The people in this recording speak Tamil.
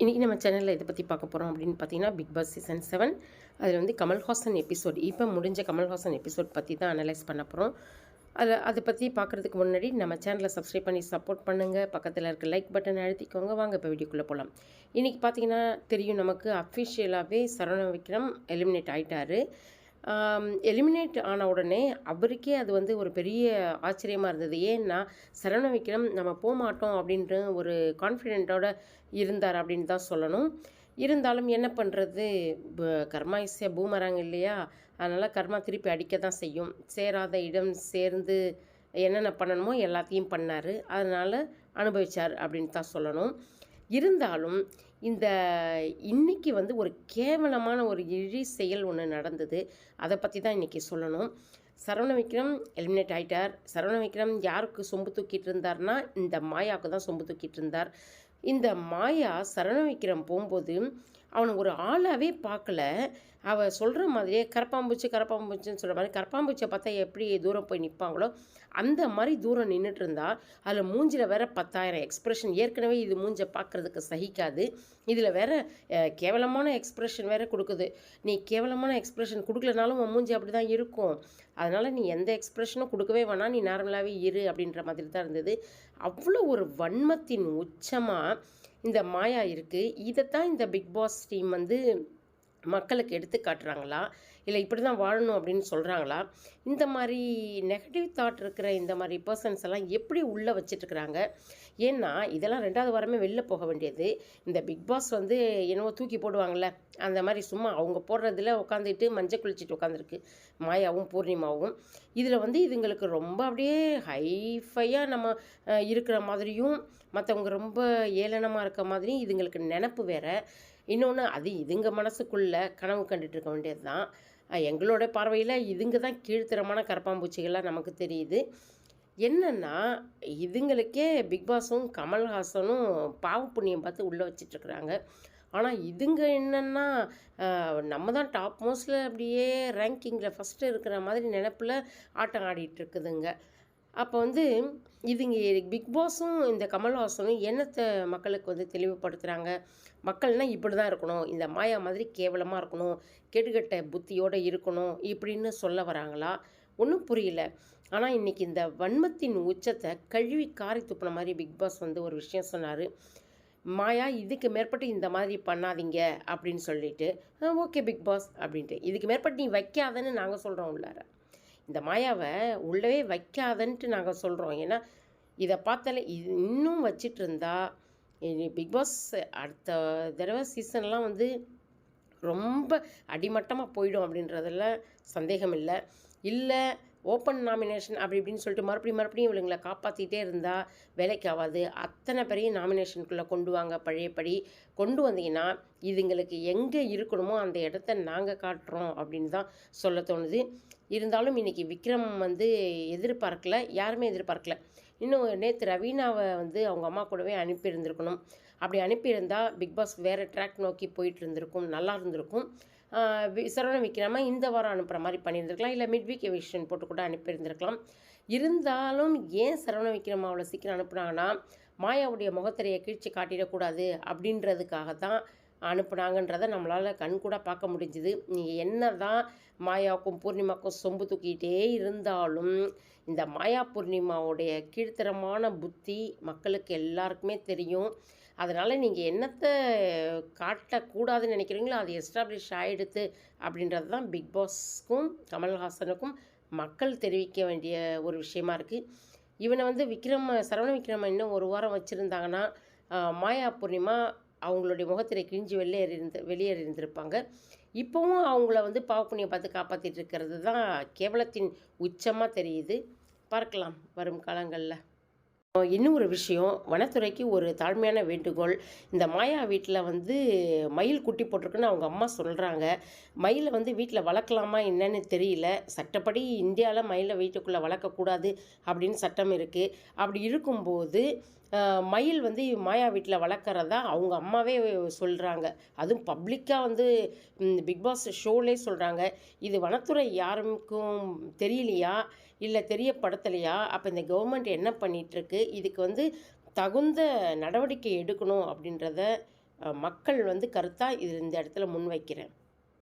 இன்றைக்கி நம்ம சேனலில் இதை பற்றி பார்க்க போகிறோம் அப்படின்னு பார்த்தீங்கன்னா பிக் பாஸ் சீசன் செவன் அதில் வந்து கமல்ஹாசன் எபிசோட் இப்போ முடிஞ்ச கமல்ஹாசன் எபிசோட் பற்றி தான் அனலைஸ் பண்ண போகிறோம் அதில் அதை பற்றி பார்க்குறதுக்கு முன்னாடி நம்ம சேனலை சப்ஸ்கிரைப் பண்ணி சப்போர்ட் பண்ணுங்கள் பக்கத்தில் இருக்க லைக் பட்டன் அழுத்திக்கோங்க. வாங்க இப்போ வீடியோக்குள்ளே போகலாம் இன்றைக்கி பார்த்தீங்கன்னா தெரியும் நமக்கு அஃபிஷியலாகவே சரவண விக்ரம் எலிமினேட் ஆகிட்டாரு எலிமினேட் ஆன உடனே அவருக்கே அது வந்து ஒரு பெரிய ஆச்சரியமாக இருந்தது. ஏன்னா சரவண விக்ரம் நம்ம போக மாட்டோம் அப்படின்ற ஒரு கான்ஃபிடென்ட்டோட இருந்தார் அப்படின்னு தான் சொல்லணும். இருந்தாலும் என்ன பண்ணுறது கர்மா இஸ்ய பூமராங்க இல்லையா? அதனால் கர்மா திருப்பி அடிக்க தான் செய்யும். சேராத இடம் சேர்ந்து என்னென்ன பண்ணணுமோ எல்லாத்தையும் பண்ணார். அதனால் அனுபவித்தார் அப்படின்னு தான் சொல்லணும். இருந்தாலும் இந்த இன்னைக்கு வந்து ஒரு கேவலமான ஒரு இழி செயல் ஒன்று நடந்தது. அதை பற்றி தான் இன்றைக்கி சொல்லணும். சரவண விக்ரம் எலிமினேட் ஆகிட்டார் சரவண விக்ரம் யாருக்கு சொம்பு தூக்கிட்டு இருந்தார்னா இந்த மாயாவுக்கு தான் சொம்பு தூக்கிட்டு இருந்தார். இந்த மாயா சரவண விக்ரம் போகும்போது அவனை ஒரு ஆளாகவே பார்க்கல. அவள் சொல்கிற மாதிரியே கரப்பாம்பூச்சி கரப்பாம்பூச்சின்னு சொல்கிற மாதிரி கரப்பாம்பூச்சியை பார்த்தா எப்படி தூரம் போய் நிற்பாங்களோ அந்த மாதிரி தூரம் நின்றுட்டு இருந்தா அதில் மூஞ்சில் வேற பத்தாயிரம் எக்ஸ்ப்ரெஷன் ஏற்கனவே இது மூஞ்சை பார்க்குறதுக்கு சகிக்காது. இதில் வேற கேவலமான எக்ஸ்ப்ரெஷன் வேற கொடுக்குது. நீ கேவலமான எக்ஸ்ப்ரெஷன் கொடுக்கலனாலும் உன் மூஞ்சி அப்படி தான் இருக்கும். அதனால் நீ எந்த எக்ஸ்ப்ரெஷனும் கொடுக்கவே வேணாம். நீ நார்மலாகவே இரு அப்படின்ற மாதிரி தான் இருந்தது. அவ்வளோ ஒரு வன்மத்தின் உச்சமாக இந்த மாயா இருக்குது இதைத்தான் இந்த பிக் பாஸ் டீம் வந்து மக்களுக்கு எடுத்து காட்டுறாங்களா? இல்லை இப்படி தான் வாழணும் அப்படின்னு சொல்கிறாங்களா இந்த மாதிரி நெகட்டிவ் தாட் இருக்கிற இந்த மாதிரி பர்சன்ஸ் எல்லாம் எப்படி உள்ளே வச்சிட்ருக்குறாங்க? ஏன்னா இதெல்லாம் ரெண்டாவது வாரமே வெளில போக வேண்டியது. இந்த பிக் பாஸ் வந்து என்னவோ தூக்கி போடுவாங்கள்ல அந்த மாதிரி சும்மா அவங்க போடுறதுல உட்காந்துட்டு மஞ்சள் குளிச்சுட்டு உட்காந்துருக்கு மாயாவும் பூர்ணிமாவும். இதில் வந்து இதுங்களுக்கு ரொம்ப அப்படியே ஹைஃபையாக நம்ம இருக்கிற மாதிரியும் மற்றவங்க ரொம்ப ஏளனமாக இருக்க மாதிரியும் இதுங்களுக்கு நினப்பு வேறு. இன்னொன்று அது இதுங்க மனசுக்குள்ளே கனவு கண்டுட்டு இருக்க வேண்டியது தான் எங்களோட பார்வையில் இதுங்க தான் கீழ்த்தரமான கரப்பாம்பூச்சிகளாக நமக்கு தெரியுது. என்னென்னா இதுங்களுக்கே பிக்பாஸும் கமல்ஹாசனும் பாவ புண்ணியம் பார்த்து உள்ளே வச்சிட்ருக்குறாங்க. ஆனால் இதுங்க என்னென்னா நம்ம தான் டாப் மோஸ்ட்டில் அப்படியே ரேங்கிங்கில் ஃபஸ்ட்டு இருக்கிற மாதிரி நினப்பில் ஆட்டம் ஆடிட்டு இருக்குதுங்க அப்போ வந்து இதுங்க பிக் பாஸும் இந்த கமல்ஹாசனும் என்னத்தை மக்களுக்கு வந்து தெளிவுபடுத்துகிறாங்க மக்கள்னால் இப்படி தான் இருக்கணும். இந்த மாயா மாதிரி கேவலமாக இருக்கணும். கெடுகட்ட புத்தியோடு இருக்கணும் இப்படின்னு சொல்ல வராங்களா? ஒன்றும் புரியல. ஆனால் இன்றைக்கி இந்த வன்மத்தின் உச்சத்தை கழுவி காரி துப்பின மாதிரி பிக் பாஸ் வந்து ஒரு விஷயம் சொன்னார். மாயா இதுக்கு மேற்பட்டு இந்த மாதிரி பண்ணாதீங்க அப்படின்னு சொல்லிட்டு ஓகே பிக் பாஸ் அப்படின்ட்டு. இதுக்கு மேற்பட்டு நீ வைக்காதன்னு நாங்கள் சொல்கிறோம் உள்ளார. இந்த மாயாவை உள்ளவே வைக்காதன்ட்டு நாங்கள் சொல்கிறோம் ஏன்னா இதை பார்த்தாலே இது இன்னும் வச்சிட்டு இருந்தா பிக் பாஸ் அடுத்த தடவை சீசன்லாம் வந்து ரொம்ப அடிமட்டமாக போயிடும் அப்படின்றதில் சந்தேகம் இல்லை இல்லை ஓப்பன் நாமினேஷன் அப்படி இப்படின்னு சொல்லிட்டு மறுபடியும் மறுபடியும் இவளுங்களை காப்பாற்றிட்டே இருந்தால் வேலைக்கு ஆகாது. அத்தனை பேரையும் நாமினேஷனுக்குள்ளே கொண்டு வாங்க பழையபடி. கொண்டு வந்தீங்கன்னா இதுங்களுக்கு எங்கே இருக்கணுமோ அந்த இடத்த நாங்கள் காட்டுறோம் அப்படின்னு தான் சொல்ல தோணுது. இருந்தாலும் இன்றைக்கி விக்ரம் வந்து எதிர்பார்க்கல யாருமே எதிர்பார்க்கல. இன்னும் நேற்று ரவீனாவை வந்து அவங்க அம்மா கூடவே அனுப்பியிருந்திருக்கணும். அப்படி அனுப்பியிருந்தால் பிக் பாஸ் வேறு ட்ராக் நோக்கி போயிட்டு இருந்திருக்கும் நல்லா இருந்திருக்கும். சரவண விக்ரம இந்த வாரம் அனுப்புகிற மாதிரி பண்ணியிருந்திருக்கலாம். இல்லை மிட் வீக் எவிஷன் போட்டு கூட அனுப்பியிருந்திருக்கலாம். இருந்தாலும் ஏன் சரவண விக்ரமா அவ்வளோ சீக்கிரம் அனுப்புனாங்கன்னா மாயாவுடைய முகத்திரையை கீழ்ச்சி காட்டிடக்கூடாது அப்படின்றதுக்காக தான் அனுப்புனாங்கன்றதை நம்மளால் கண் கூட பார்க்க முடிஞ்சுது. நீங்கள் என்ன தான் மாயாவுக்கும் பூர்ணிமாவுக்கும் சொம்பு தூக்கிட்டே இருந்தாலும் இந்த மாயா பூர்ணிமாவுடைய கீழ்த்தரமான புத்தி மக்களுக்கு எல்லாருக்குமே தெரியும். அதனால் நீங்கள் என்னத்தை காட்டக்கூடாதுன்னு நினைக்கிறீங்களோ அது எஸ்டாப்ளிஷ் ஆகிடுது அப்படின்றது தான் பிக் பாஸ்க்கும் கமல்ஹாசனுக்கும் மக்கள் தெரிவிக்க வேண்டிய ஒரு விஷயமா இருக்குது இவனை வந்து விக்ரம் சரவண விக்ரம இன்னும் ஒரு வாரம் வச்சுருந்தாங்கன்னா மாயா பூர்ணிமா அவங்களுடைய முகத்திரை கிழிஞ்சு வெளியேறி இருந்து வெளியேறி இருந்திருப்பாங்க இப்போவும் அவங்கள வந்து பாவப்புண்ணியை பார்த்து காப்பாற்றிட்டு இருக்கிறது தான் கேவலத்தின் உச்சமாக தெரியுது. பார்க்கலாம் வரும் காலங்களில். இன்னும் ஒரு விஷயம் வனத்துறைக்கு ஒரு தாழ்மையான வேண்டுகோள். இந்த மாயா வீட்டில் வந்து மயில் குட்டி போட்டிருக்குன்னு அவங்க அம்மா சொல்கிறாங்க மயிலை வந்து வீட்டில் வளர்க்கலாமா என்னன்னு தெரியல. சட்டப்படி இந்தியாவில் மயிலை வீட்டுக்குள்ளே வளர்க்கக்கூடாது அப்படின்னு சட்டம் இருக்குது அப்படி இருக்கும்போது மயில் வந்து மாயா வீட்டில் வளர்க்குறதா அவங்க அம்மாவே சொல்கிறாங்க அதுவும் பப்ளிக்காக வந்து பிக் பாஸ் ஷோலே சொல்கிறாங்க இது வனத்துறை யாருக்கும் தெரியலையா? இல்லை தெரியப்படுத்தலையா? அப்போ இந்த கவர்மெண்ட் என்ன பண்ணிகிட்ருக்கு இதுக்கு வந்து தகுந்த நடவடிக்கை எடுக்கணும் அப்படின்றத மக்கள் வந்து கருத்தாக இது இந்த இடத்துல முன்வைக்கிறேன்.